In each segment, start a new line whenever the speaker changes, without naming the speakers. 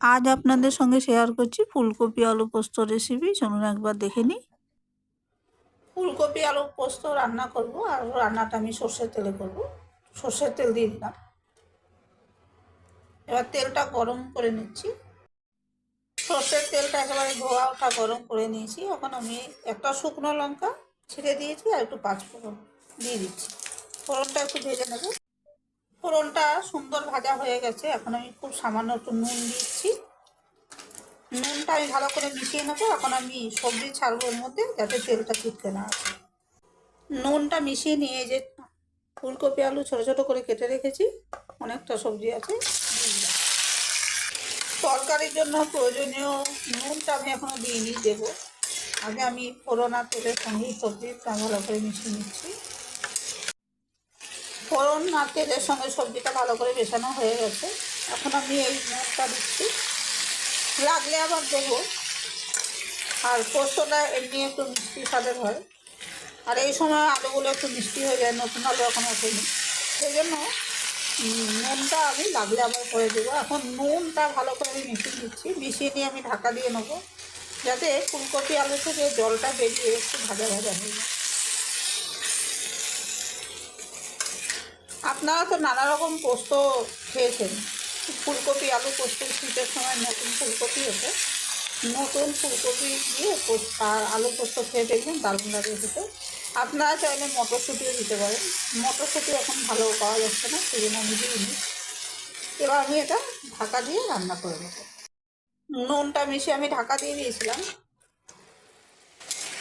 আজ আপনাদের সঙ্গে শেয়ার করছি ফুলকপি আলু পোস্ত রেসিপি চলুন একবার দেখে নিই। ফুলকপি আলু পোস্ত রান্না করব আর রান্নাটা আমি সর্ষের তেলে করব। সর্ষের তেল দিয়ে দিলাম। এবার তেলটা গরম করে নিচ্ছি। সর্ষের তেলটা একেবারে ধোয়া ওঠা গরম করে নিয়েছি। এখন আমি একটা শুকনো লঙ্কা ছিঁড়ে দিয়েছি আর একটু পাঁচফোড়ন দিয়ে দিচ্ছি। ফোড়নটা একটু ভেজে নেব। ফোড়নটা সুন্দর ভাজা হয়ে গেছে। এখন আমি খুব সামান্য একটু নুন দিচ্ছি। নুনটা আমি ভালো করে মিশিয়ে নেব। এখন আমি সবজি ছাড়বো এর মধ্যে যাতে তেলটা ছিটকে না আসে। নুনটা মিশিয়ে নিয়ে যে ফুলকপি আলু ছোটো ছোটো করে কেটে রেখেছি। অনেকটা সবজি আছে। তরকারির জন্য প্রয়োজনীয় নুনটা আমি এখনও দিইনি, দেবো। আগে আমি ফোড়ন আর তেলের সঙ্গে সবজিটা ভালো করে মিশিয়ে নিচ্ছি। ফোড়ন আর তেলের সঙ্গে সবজিটা ভালো করে মেশানো হয়ে গেছে। এখন আমি এই নুনটা দিচ্ছি। লাগলে আবার দেবো। আর পোস্তটা এমনি একটু মিষ্টি স্বাদের হয়। আর এই সময় আলুগুলো একটু মিষ্টি হয়ে যায়, নতুন আলু এখন ওঠেনি সেই জন্য নুনটা আমি লাগলে আবার করে দেবো। এখন নুনটা ভালো করে আমি মিশিয়ে দিচ্ছি। মিশিয়ে নিয়ে আমি ঢাকা দিয়ে নেব। যাতে ফুলকপি আলু থেকে জলটা বেরিয়ে একটু ভাজা ভাজা হয়ে যায়। আপনারা তো নানা রকম পোস্ত খেয়েছেন। ফুলকপি, আলু পোস্ত, শীতের সময় নতুন ফুলকপি হতো। নতুন ফুলকপি দিয়ে আর আলু পোস্ত খেয়ে দেখবেন, দারুণ লাগে খেতে। আপনারা চাইলে মটরশুঁটিও দিতে পারেন। মটরশুঁটি এখন ভালো পাওয়া যাচ্ছে না সেই জন্য আমি দিইনি এবার আমি এটা ঢাকা দিয়ে রান্না করে নেব। নুনটা মিশিয়ে আমি ঢাকা দিয়ে দিয়েছিলাম।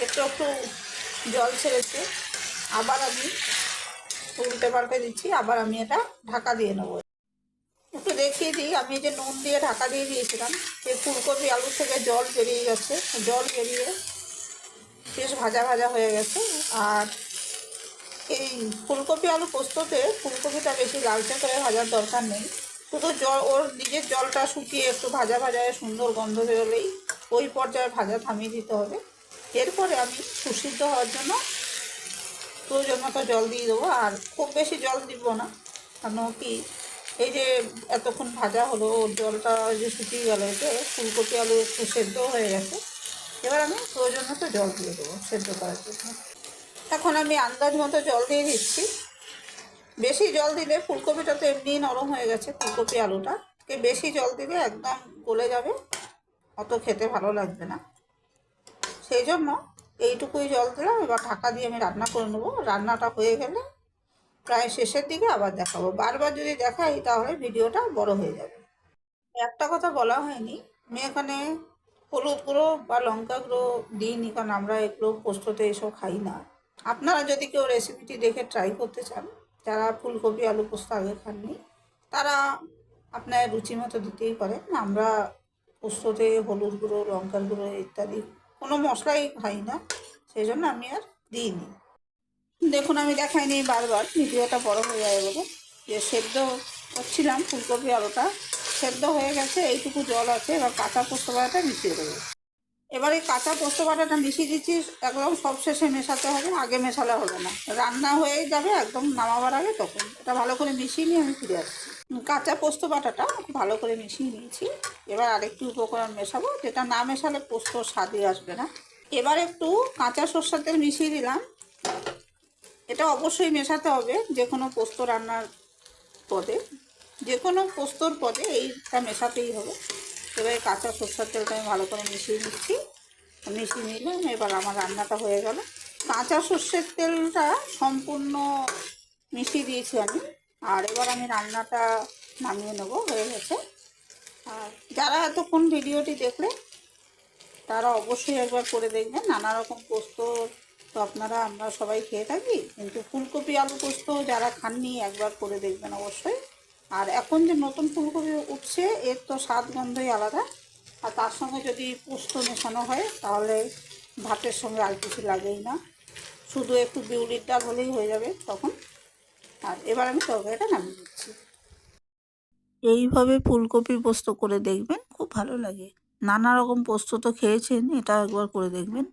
একটু একটু জল ছেড়েছে। আবার আমি উল্টে পাল্টে দিচ্ছি, আবার আমি এটা ঢাকা দিয়ে নেব। একটু দেখিয়ে দিই, আমি যে নুন দিয়ে ঢাকা দিয়ে দিয়েছিলাম, এই ফুলকপি আলু থেকে জল বেরিয়ে গেছে। জল বেরিয়ে বেশ ভাজা ভাজা হয়ে গেছে। আর এই ফুলকপি আলু পোস্ততে ফুলকপিটা বেশি লালচে করে ভাজার দরকার নেই। শুধু জল, ওর নিজের জলটা শুকিয়ে একটু ভাজা ভাজায় সুন্দর গন্ধ বেরোলেই ওই পর্যায়ে ভাজা থামিয়ে দিতে হবে। এরপরে আমি সুসিদ্ধ হওয়ার জন্য প্রয়োজন মতো জল দিয়ে দেবো। আর খুব বেশি জল দিব না কেন কি, এই যে এতক্ষণ ভাজা হলো, ওর জলটা যে শুকিয়ে গেলো এতে, ফুলকপি আলু একটু সেদ্ধ হয়ে গেছে। এবার আমি প্রয়োজন মতো জল দিয়ে দেবো সেদ্ধ করার জন্য। এখন আমি আন্দাজ মতো জল দিয়ে দিচ্ছি। বেশি জল দিলে ফুলকপিটা তো এমনি নরম হয়ে গেছে, ফুলকপি আলুটা। কে বেশি জল দিলে একদম গলে যাবে, অত খেতে ভালো লাগবে না। সেই জন্য এইটুকুই জল দিলাম, এবার ঢাকা দিয়ে আমি রান্না করে নেব। রান্নাটা হয়ে গেলে প্রায় শেষের দিকে আবার দেখাবো। বারবার যদি দেখাই তাহলে ভিডিওটা বড় হয়ে যাবে। একটা কথা বলা হয়নি, আমি এখানে হলুদ গুঁড়ো বা লঙ্কা গুঁড়ো দিইনি, কারণ আমরা এগুলো পোস্ততে এসব খাই না। আপনারা যদি কেউ রেসিপিটি দেখে ট্রাই করতে চান, যারা ফুলকপি, আলু পোস্ত আগে খাননি, তারা আপনার রুচি মতো দিতেই পারেন। আমরা পোস্ততে হলুদ গুঁড়ো, লঙ্কার গুঁড়ো ইত্যাদি কোনো মশলাই হয় না, সেই জন্য আমি আর দিইনি। দেখুন, আমি দেখাইনি বারবার, ভিডিওটা বড় হয়ে যাবে বলে। যে সেদ্ধ করছিলাম, ফুলকপি আলোটা, সেদ্ধ হয়ে গেছে, এইটুকু জল আছে, এবার কাঁচা পোস্ত মিশিয়ে দেবো। এবার কাঁচা পোস্ত বাটাটা মিশিয়ে দিচ্ছি, একদম সব শেষে মেশাতে হবে, আগে মেশালে হবে না। রান্না হয়েই যাবে, একদম নামাবার আগে তখন। এটা ভালো করে মিশিয়ে নিয়ে আমি ফিরে আসছি। কাঁচা পোস্ত বাটাটা ভালো করে মিশিয়ে নিয়েছি। এবার আরেকটু উপকরণ মেশাবো, যেটা না মেশালে পোস্ত স্বাদই আসবে না। এবার একটু কাঁচা সর্ষের তেল মিশিয়ে দিলাম। এটা অবশ্যই মেশাতে হবে, যে কোনো পোস্ত রান্নার পদে। যে কোনো পোস্তর পদে এইটা মেশাতেই হবে। এবার কাঁচা সরষের তেলটা আমি ভালো করে মিশিয়ে নিচ্ছি। মিশিয়ে নিলাম, এবার আমার রান্নাটা হয়ে গেল। কাঁচা সর্ষের তেলটা সম্পূর্ণ মিশিয়ে দিয়েছি আমি। আর এবার আমি রান্নাটা নামিয়ে নেব, হয়ে গেছে। আর যারা এতক্ষণ ভিডিওটি দেখলে, তারা অবশ্যই একবার করে দেখবেন। নানা রকম পোস্ত তো আপনারা, আমরা সবাই খেয়ে থাকি। কিন্তু ফুলকপি আলু পোস্ত যারা খাননি, একবার করে দেখবেন অবশ্যই। আর এখন যে নতুন ফুলকপি উঠছে, এর তো স্বাদ গন্ধই আলাদা। আর তার সঙ্গে যদি পোস্ত মেশানো হয়, তাহলে ভাতের সঙ্গে আর কিছু লাগেই না। শুধু একটু বিউলির ডাল হলেই হয়ে যাবে তখন। আর এবার আমি তরকারিটা নামিয়ে দিচ্ছি এইভাবে ফুলকপি পোস্ত করে দেখবেন, খুব ভালো লাগে। নানা রকম পোস্ত তো খেয়েছেন, এটা একবার করে দেখবেন।